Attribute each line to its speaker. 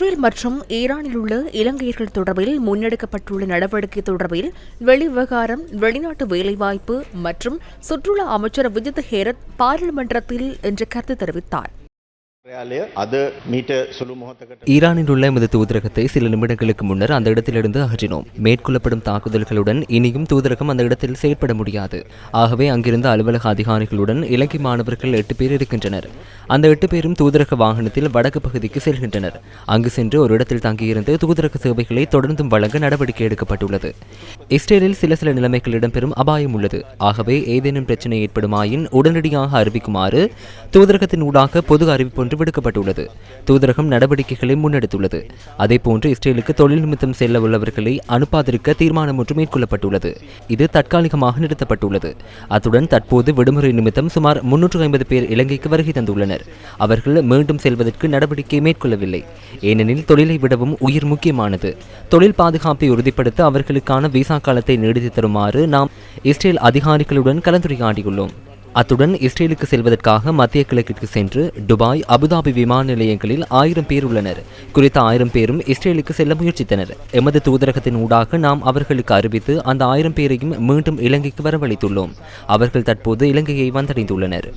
Speaker 1: Israel மற்றும் ஈரானில் உள்ள இலங்கையர்கள் தொடர்பில் முன்னெடுக்கப்பட்டுள்ள நடவடிக்கை தொடர்பில் வெளிவிவகாரம் வெளிநாட்டு வேலைவாய்ப்பு மற்றும் சுற்றுலா அமைச்சர் விஜித் ஹேரத் பாராளுமன்றத்தில் இன்று கருத்து தெரிவித்தார்.
Speaker 2: ஈரானில் உள்ள எமது தூதரகத்தை சில நிமிடங்களுக்கு முன்னர் அந்த இடத்திலிருந்து அகற்றினோம் மேற்கொள்ளப்படும் தாக்குதல்களுடன் இனியும் தூதரகம் அந்த இடத்தில் செயற்பட முடியாது ஆகவே அங்கிருந்த அலுவலக அதிகாரிகளுடன் இலங்கை மாணவர்கள் எட்டு பேர் இருக்கின்றனர் அந்த எட்டு பேரும் தூதரக வாகனத்தில் வடக்கு பகுதிக்கு செல்கின்றனர் அங்கு சென்று ஒரு இடத்தில் தங்கியிருந்து தூதரக சேவைகளை தொடர்ந்தும் வழங்க நடவடிக்கை எடுக்கப்பட்டுள்ளது இஸ்ரேலில் சில சில நிலைமைகள் இடம்பெறும் அபாயம் உள்ளது ஆகவே ஏதேனும் பிரச்சனை ஏற்படுமாயின் உடனடியாக அறிவிக்குமாறு தூதரகத்தின் ஊடாக பொது அறிவிப்பு என்று விடுக்கப்பட்டுள்ளது. தூதரகம் நடவடிக்கைகளை முன்னெடுத்துள்ளது. அதேபோன்று இஸ்ரேலுக்கு தொழில் நிமித்தம் செல்ல உள்ளவர்களை அனுப்பாதிருக்க தீர்மானம் ஒன்று மேற்கொள்ளப்பட்டுள்ளது. இது தற்காலிகமாக நிறுத்தப்பட்டுள்ளது. அத்துடன் தற்போது விடுமுறை நிமித்தம் சுமார் முன்னூற்று ஐம்பது பேர் இலங்கைக்கு வருகை தந்துள்ளனர். அவர்கள் மீண்டும் செல்வதற்கு நடவடிக்கை மேற்கொள்ளவில்லை. ஏனெனில் தொழிலை விடவும் உயிர் முக்கியமானது. தொழில் பாதுகாப்பை உறுதிப்படுத்த அவர்களுக்கான விசா காலத்தை நீடித்து தருமாறு நாம் இஸ்ரேல் அதிகாரிகளுடன் கலந்துரையாடியுள்ளோம். அத்துடன் இஸ்ரேலுக்கு செல்வதற்காக மத்திய கிழக்கிற்கு சென்று துபாய் அபுதாபி விமான நிலையங்களில் ஆயிரம் பேர் உள்ளனர். குறித்த ஆயிரம் பேரும் இஸ்ரேலுக்கு செல்ல முயற்சித்தனர். எமது தூதரகத்தின் ஊடாக நாம் அவர்களுக்கு அறிவித்து அந்த ஆயிரம் பேரையும் மீண்டும் இலங்கைக்கு வரவழைத்துள்ளோம். அவர்கள் தற்போது இலங்கையை வந்தடைந்துள்ளனர்.